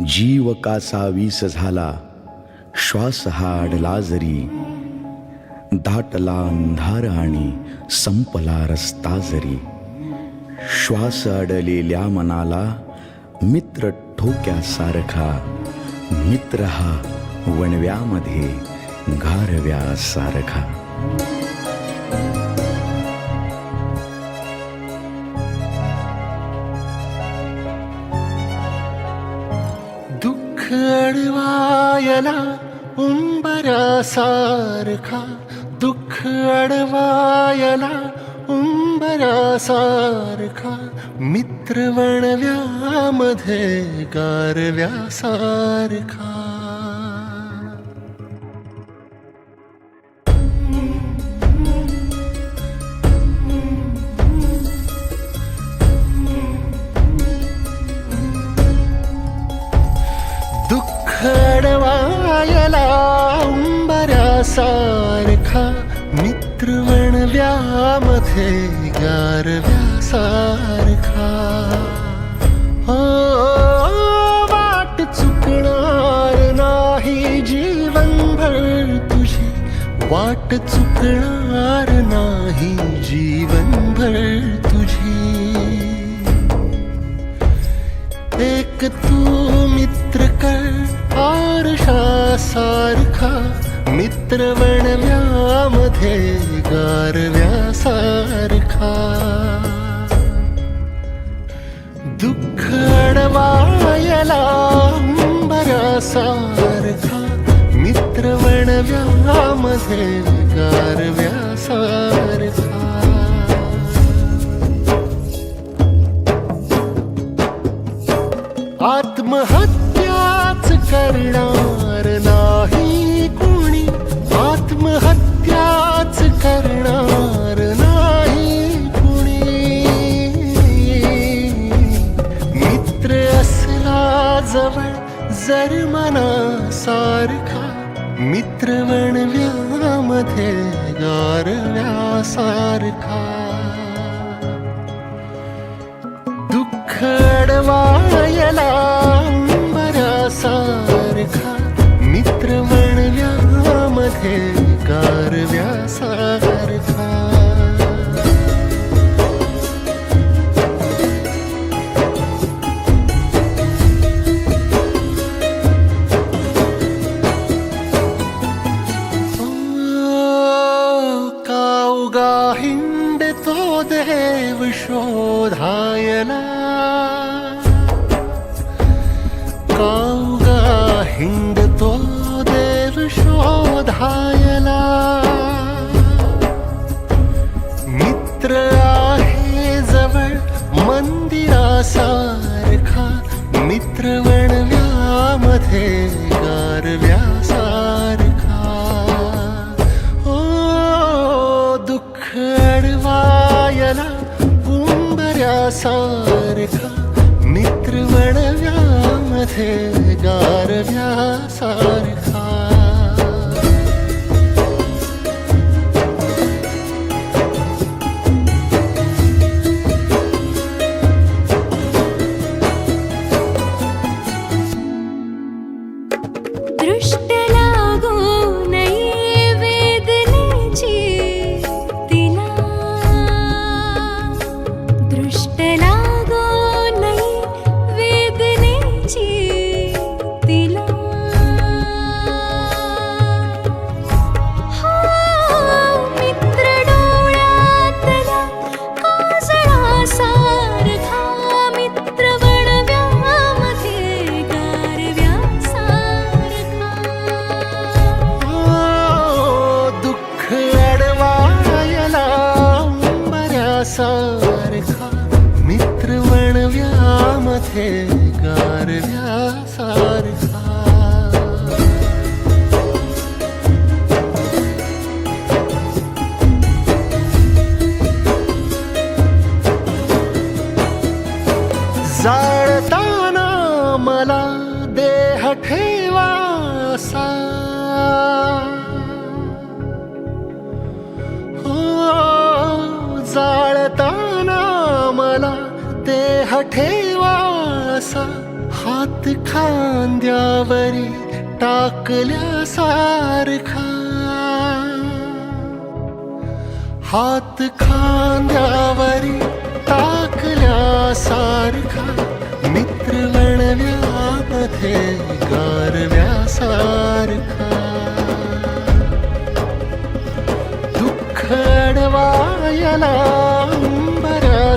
जीव कासा वीस झाला श्वास हा अडला जरी दाटला अंधार आणि संपला रस्ता जरी. श्वास अडलेल्या मनाला मित्र ठोक्यासारखा मित्र हा वणव्यामध्ये गारव्यासारखा अडवायला उंबरासारखा दुःख अडवायला उंबरासारखा मित्रवणव्यामध्ये गारव्यासारखा. दुःख उंबऱ्यासारखा मित्र वणव्यामध्ये गारव्यासारखा. हो वाट चुकणार नाही जीवनभर तुझी. वाट चुकणार नाही जीवनभर तुझी. एक तू मित्र कर. मित्र वणव्यामध्ये गारव्यासारखा. दुःख अडवायला अंबरासारखा. मित्र वणव्यामध्ये गारव्यासारखा. जवळ जर मनासारखा मित्र वणव्यामध्ये गारव्यासारखा दुःख अडवायला अंबरासारखा मित्र वणव्यामध्ये गारव्यासारखा देव शोधायला वणव्यामध्ये गारव्यासारखा सारखा मित्र वणव्यामध्ये गारव्यासारखा जाळताना मला देह ठेवासा. जाळताना मला देह ठेवासा हात खांद्यावरी टाकल्यासारखा हात खांद्यावरी टाकल्यासारखा मित्र वणव्यामध्ये गारव्यासारखा दुःख अडवायला अंबरासारखा